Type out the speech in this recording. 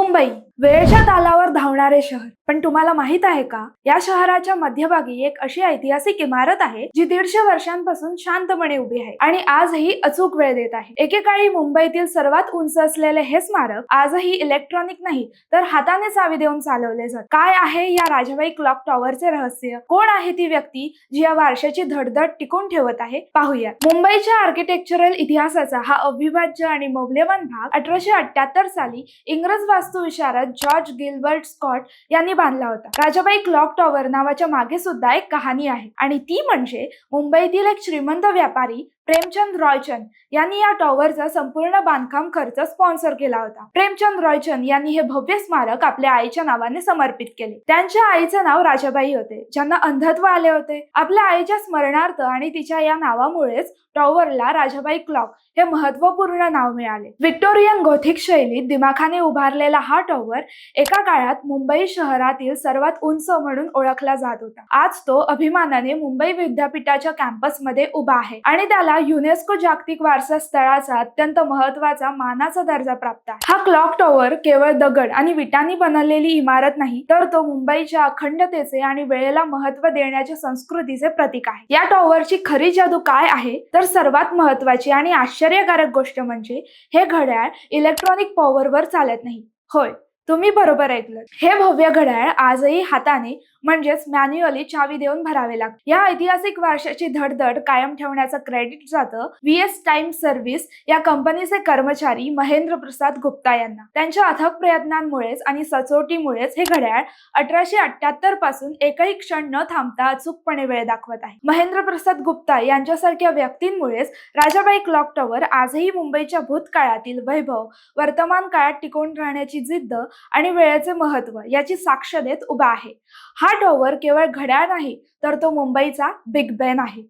मुंबई वेळेच्या तालावर धावणारे शहर. पण तुम्हाला माहीत आहे का? या शहराच्या मध्यभागी एक अशी ऐतिहासिक इमारत आहे जी दीडशे वर्षांपासून शांतपणे उभी आहे आणि आजही अचूक वेळ देत आहे. एकेकाळी मुंबईतील सर्वात उंच असलेले हे स्मारक आजही इलेक्ट्रॉनिक नाही तर हाताने चावी देऊन चालवले जात. काय आहे या राजाबाई क्लॉक टॉवरचे रहस्य? कोण आहे ती व्यक्ती जी या वारशाची धडधड टिकून ठेवत आहे? पाहूया. मुंबईच्या आर्किटेक्चरल इतिहासाचा हा अविभाज्य आणि मौल्यवान भाग अठराशे अठ्याहत्तर साली इंग्रज वास्तुविशारद जॉर्ज गिल्बर्ट स्कॉट यांनी बांधला होता. राजाबाई क्लॉक टॉवर नावाच्या मागे सुद्धा एक कहाणी आहे. आणि ती म्हणजे मुंबईतील एक श्रीमंत व्यापारी प्रेमचंद रॉयचंद यांनी या टॉवरचा संपूर्ण बांधकाम खर्च स्पॉन्सर केला होता. प्रेमचंद रॉयचंद यांनी हे भव्य स्मारक आपल्या आईच्या नावाने समर्पित केले. त्यांच्या आईचे नाव राजाबाई होते ज्यांना अंधत्व आले होते. आपल्या आईच्या स्मरणार्थ आणि तिच्या या नावामुळेच टॉवरला राजाबाई क्लॉक हे महत्त्वपूर्ण नाव मिळाले. विक्टोरियन गोथिक शैलीत दिमाखाने उभारलेला हा टॉवर एका काळात मुंबई शहरातील सर्वात उंच म्हणून ओळखला जात होता. आज तो अभिमानाने मुंबई विद्यापीठाच्या कॅम्पसमध्ये उभा आहे आणि त्याला युनेस्को जागतिक वारसा स्थळाचा अत्यंत महत्त्वाचा मानाचा दर्जा प्राप्त आहे. हा क्लॉक टॉवर केवळ दगड आणि विटांनी बनवलेली इमारत नाही तर तो मुंबईच्या अखंडतेचे आणि वेळेला महत्त्व देण्याच्या संस्कृतीचे प्रतीक आहे. या टॉवरची खरी जादू काय आहे? तर सर्वात महत्वाची आणि आश्चर्यकारक गोष्ट म्हणजे हे घड्याळ इलेक्ट्रॉनिक पॉवरवर चालत नाही. होय तुम्ही बरोबर ऐकलं हे भव्य घड्याळ आजही हाताने म्हणजेच मॅन्युअली चावी देऊन भरावे लागते. या ऐतिहासिक वारशाची धडधड कायम ठेवण्याचं क्रेडिट जातं व्ही एस टाइम सर्व्हिस या कंपनीचे कर्मचारी महेंद्र प्रसाद गुप्ता यांना. त्यांच्या अथक प्रयत्नांमुळेच आणि सचोटीमुळेच हे घड्याळ अठराशे अठ्याहत्तरपासून एकही क्षण न थांबता अचूकपणे वेळ दाखवत आहे. महेंद्र प्रसाद गुप्ता यांच्यासारख्या व्यक्तींमुळेच राजाबाई क्लॉक टॉवर आजही मुंबईच्या भूतकाळातील वैभव वर्तमान काळात टिकून राहण्याची जिद्द आणि वेळेचे महत्त्व याची साक्ष देत उभा आहे. हा टॉवर केवळ घड्याळ नाही तर तो मुंबईचा बिग बेन आहे.